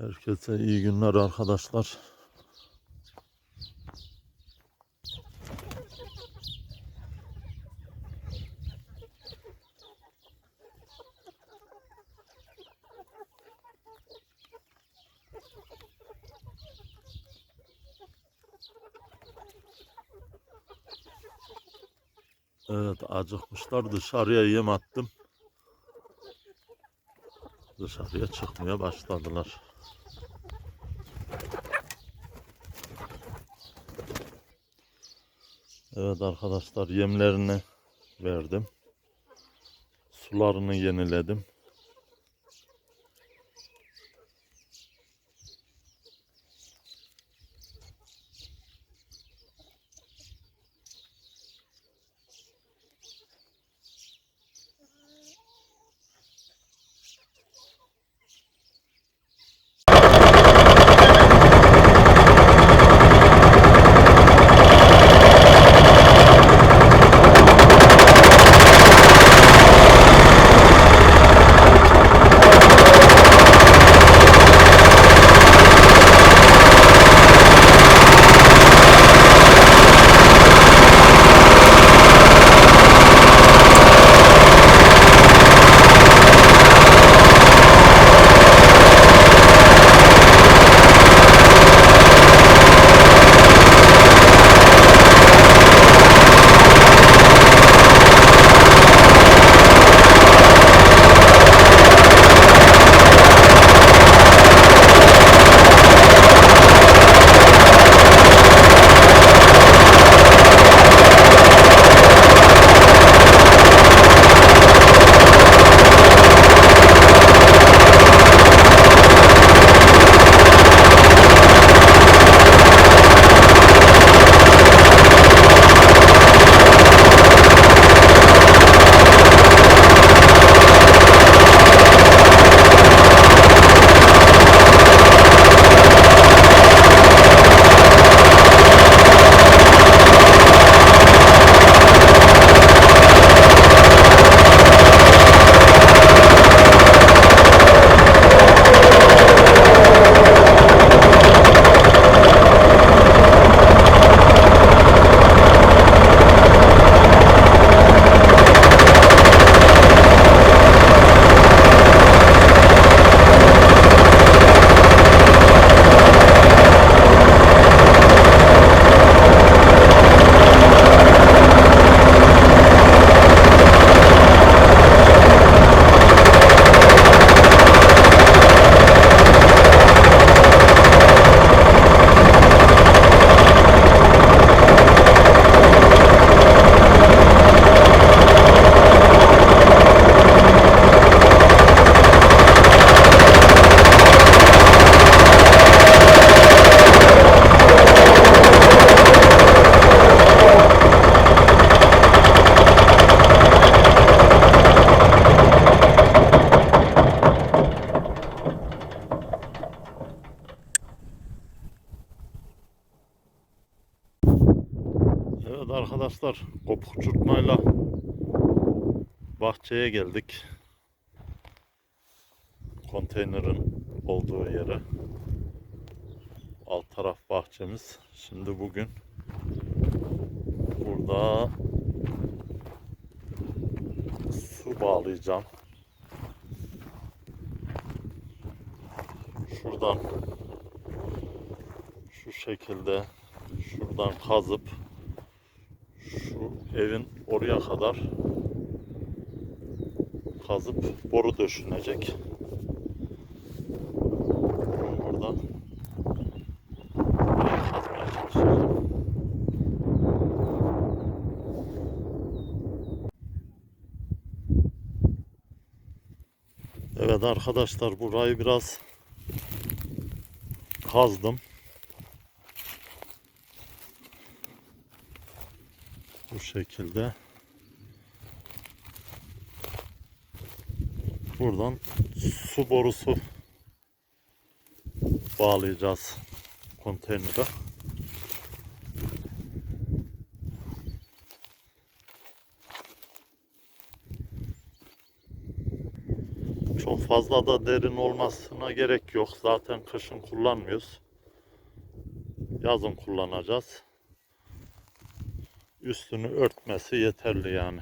Herkese iyi günler arkadaşlar. Evet acıkmışlar dışarıya yem attım. Dışarıya çıkmaya başladılar. Evet arkadaşlar yemlerini verdim. Sularını yeniledim. Evet arkadaşlar kopuk uçurtmayla bahçeye geldik. Konteynerin olduğu yere. Alt taraf bahçemiz. Şimdi bugün burada su bağlayacağım. Şuradan şu şekilde şuradan kazıp şu evin oraya kadar kazıp boru döşünecek. Burada. Evet arkadaşlar burayı biraz kazdım. Bu şekilde. Buradan su borusu bağlayacağız konteynere. Çok fazla da derin olmasına gerek yok. Zaten kışın kullanmıyoruz. Yazın kullanacağız. Üstünü örtmesi yeterli yani.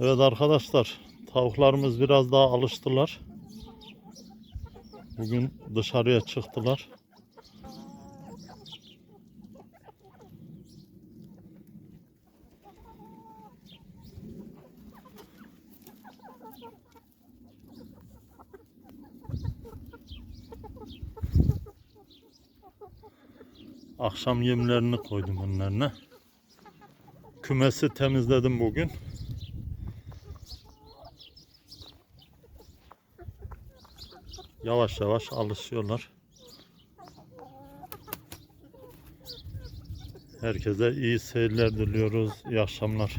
Evet arkadaşlar, tavuklarımız biraz daha alıştılar. Bugün dışarıya çıktılar. Akşam yemlerini koydum önlerine. Kümesi temizledim bugün. Yavaş yavaş alışıyorlar. Herkese iyi seyirler diliyoruz. İyi akşamlar.